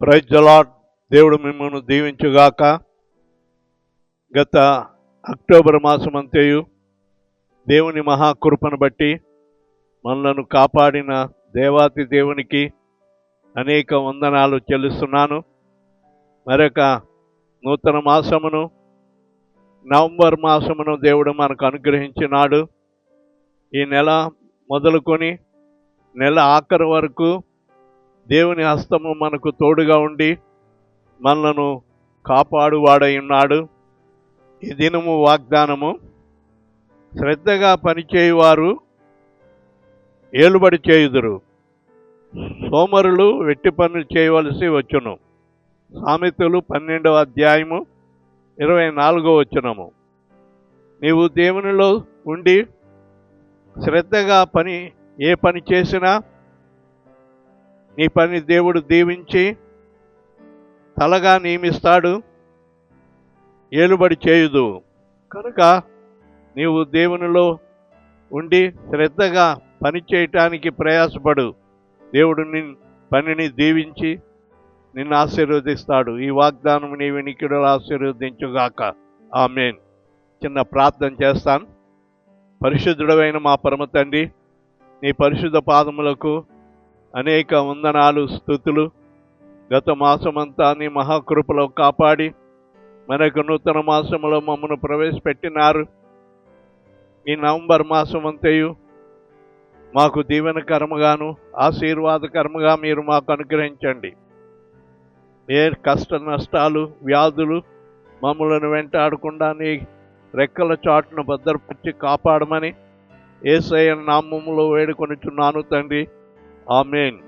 Praise జలాట్ దేవుడు మిమ్మల్ని దీవించుగాక. గత అక్టోబర్ మాసం అంతేయు దేవుని మహాకృపను బట్టి మనలను కాపాడిన దేవాతి దేవునికి అనేక వందనాలు చెల్లిస్తున్నాను. మరొక నూతన మాసమును నవంబర్ మాసమును దేవుడు మనకు అనుగ్రహించినాడు. ఈ నెల మొదలుకొని నెల ఆఖరి వరకు దేవుని హస్తము మనకు తోడుగా ఉండి మనలను కాపాడువాడై ఉన్నాడు. ఈ దినము వాగ్దానము శ్రద్ధగా పనిచేయువారు ఏలుబడి చేయుదురు. సోమరులు వెట్టి పనులు చేయవలసి వచ్చును. సామెతలు పన్నెండవ అధ్యాయము ఇరవై నాలుగో వచ్చినము నీవు దేవునిలో ఉండి శ్రద్ధగా పని ఏ పని చేసినా నీ పని దేవుడు దీవించి తలగా నియమిస్తాడు ఏలుబడి చేయుదు. కనుక నీవు దేవునిలో ఉండి శ్రద్ధగా పని చేయటానికి ప్రయాసపడు. దేవుడు నిన్ పనిని దీవించి నిన్ను ఆశీర్వదిస్తాడు. ఈ వాగ్దానం నీ వినికిడు ఆశీర్వదించుగాక. ఆమెన్. చిన్న ప్రార్థన చేస్తాను. పరిశుద్ధుడమైన మా పరమ తండ్రి నీ పరిశుద్ధ పాదములకు అనేక వందనాలు స్థుతులు. గత మాసమంతా నీ మహాకృపలో కాపాడి మనకు నూతన మాసంలో మమ్మను ప్రవేశపెట్టినారు. ఈ నవంబర్ మాసం అంతయు మాకు దీవెనకరముగాను ఆశీర్వాదకరముగా మీరు మాకు అనుగ్రహించండి. ఏ కష్ట నష్టాలు వ్యాధులు మమ్మలను వెంటాడకుండా నీ రెక్కల చాటును భద్రపరిచి కాపాడమని ఏసయ్య నామములో వేడుకొనిచున్నాను తండ్రి. Amen.